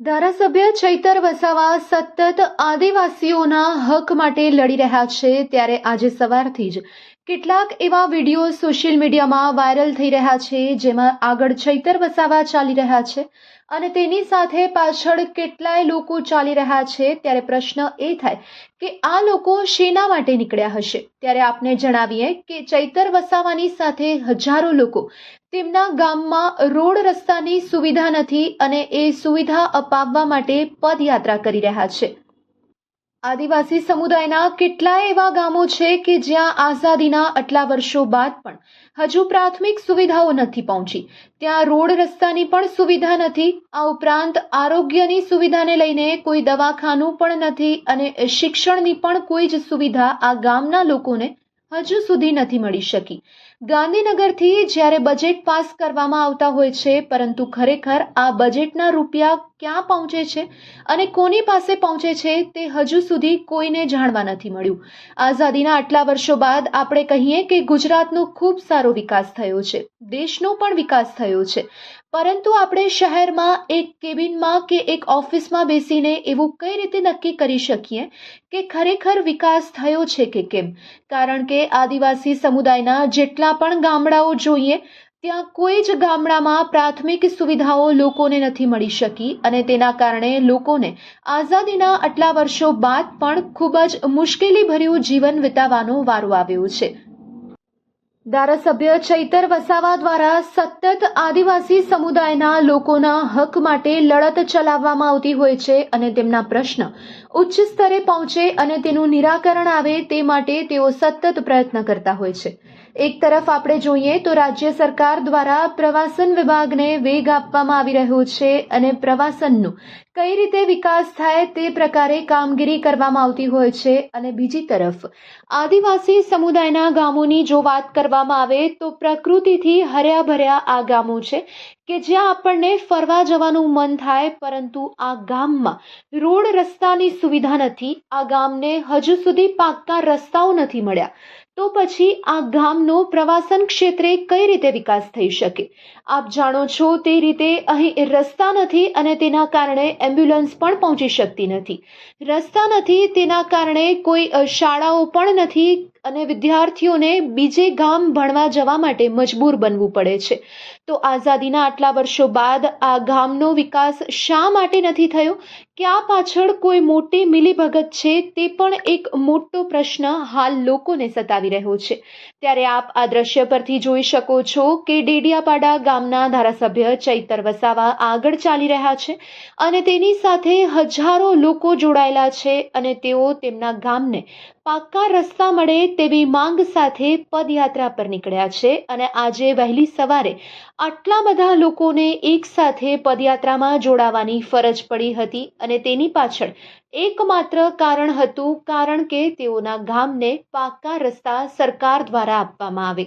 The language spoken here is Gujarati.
ધારાસભ્ય ચૈતર વસાવા સતત આદિવાસીઓના હક માટે લડી રહ્યા છે ત્યારે આજે સવારથી જ કેટલાક એવા વીડિયો સોશિયલ મીડિયામાં વાયરલ થઈ રહ્યા છે, જેમાં આગળ ચૈતર વસાવા ચાલી રહ્યા છે અને તેની સાથે પાછળ કેટલાય લોકો ચાલી રહ્યા છે. ત્યારે પ્રશ્ન એ થાય કે આ લોકો શેના માટે નીકળ્યા હશે? ત્યારે આપને જણાવીએ કે ચૈતર વસાવાની સાથે હજારો લોકો તેમના ગામમાં રોડ રસ્તાની સુવિધા નથી અને એ સુવિધા અપાવવા માટે પદયાત્રા કરી રહ્યા છે. આદિવાસી સમુદાયના કેટલાય એવા ગામો છે કે જ્યાં આઝાદીના આટલા વર્ષો બાદ પણ હજુ પ્રાથમિક સુવિધાઓ નથી પહોંચી. ત્યાં રોડ રસ્તાની પણ સુવિધા નથી. આ ઉપરાંત આરોગ્યની સુવિધાને લઈને કોઈ દવાખાનું પણ નથી અને શિક્ષણની પણ કોઈ જ સુવિધા આ ગામના લોકોને હજુ સુધી નથી મળી શકી. ગાંધીનગરથી જ્યારે બજેટ પાસ કરવામાં આવતા હોય છે, પરંતુ ખરેખર આ બજેટના રૂપિયા ક્યાં પહોંચે છે અને કોની પાસે પહોંચે છે તે હજુ સુધી કોઈને જાણવા નથી મળ્યું. આઝાદીના આટલા વર્ષો બાદ આપણે કહીએ કે ગુજરાતનો ખૂબ સારો વિકાસ થયો છે, દેશનો પણ વિકાસ થયો છે. પરંતુ આપણે શહેરમાં, એક કેબિનમાં કે એક ઓફિસમાં બેસીને એવું કઈ રીતે નક્કી કરી શકીએ કે ખરેખર વિકાસ થયો છે કે કેમ? કારણ કે આદિવાસી સમુદાયના જેટલા પણ ગામડાઓ જોઈએ, ત્યાં કોઈ જ ગામડામાં પ્રાથમિક સુવિધાઓ લોકોને નથી મળી શકી અને તેના કારણે લોકોને આઝાદીના આટલા વર્ષો બાદ પણ ખૂબ જ મુશ્કેલીભર્યું જીવન વિતાવવાનો વારો આવ્યો છે. ધારાસભ્ય ચૈતર વસાવા દ્વારા સતત આદિવાસી સમુદાયના લોકોના હક માટે લડત ચલાવવામાં આવતી હોય છે અને તેમના પ્રશ્ન ઉચ્ચ સ્તરે પહોંચે અને તેનું નિરાકરણ આવે તે માટે તેઓ સતત પ્રયત્ન કરતા હોય છે. એક તરફ આપણે જોઈએ તો રાજ્ય સરકાર દ્વારા પ્રવાસન વિભાગને વેગ આપવામાં આવી રહ્યો છે અને પ્રવાસનનું કઈ રીતે વિકાસ થાય તે પ્રકારે કામગીરી કરવામાં આવતી હોય છે અને બીજી તરફ, આદિવાસી સમુદાયના ગામોની જો વાત કરવામાં આવે તો પ્રકૃતિથી હર્યા ભર્યા આ ગામો છે કે જ્યાં આપણને ફરવા જવાનું મન થાય પરંતુ આ ગામમાં રોડ રસ્તાની સુવિધા નથી, આ ગામને હજુ સુધી પાક્કા રસ્તાઓ નથી મળ્યા, તો પછી આ ગામનો પ્રવાસન ક્ષેત્રે કઈ રીતે વિકાસ થઈ શકે? આપ જાણો છો તે રીતે અહીં રસ્તા નથી અને તેના કારણે એમ્બ્યુલન્સ પણ પહોંચી શકતી નથી. રસ્તા નથી તેના કારણે કોઈ શાળાઓ પણ નથી અને વિદ્યાર્થીઓને બીજે ગામ ભણવા જવા માટે મજબૂર બનવું પડે છે. તો આઝાદીના આટલા વર્ષો બાદ આ ગામનો વિકાસ શા માટે નથી થયો? કે આ પાછળ કોઈ મોટી મિલીભગત છે? તે પણ એક મોટો પ્રશ્ન હાલ લોકોને સતાવી રહ્યો છે. ત્યારે આપ આ દ્રશ્ય પરથી જોઈ શકો છો કે ડેડિયાપાડા ગામના ધારાસભ્ય ચૈતર વસાવા આગળ ચાલી રહ્યા છે અને તેની સાથે હજારો લોકો જોડાયેલા છે અને તેઓ તેમના ગામને પાક્કા રસ્તા મળે તેવી માંગ સાથે પદયાત્રા પર નીકળ્યા છે અને આજે વહેલી સવારે આટલા બધા લોકોને એક સાથે પદયાત્રામાં જોડાવાની ફરજ પડી હતી અને તેની પાછળ એકમાત્ર કારણ હતું કારણ કે તેઓના ગામને પાક્કા રસ્તા સરકાર દ્વારા આપવામાં આવે.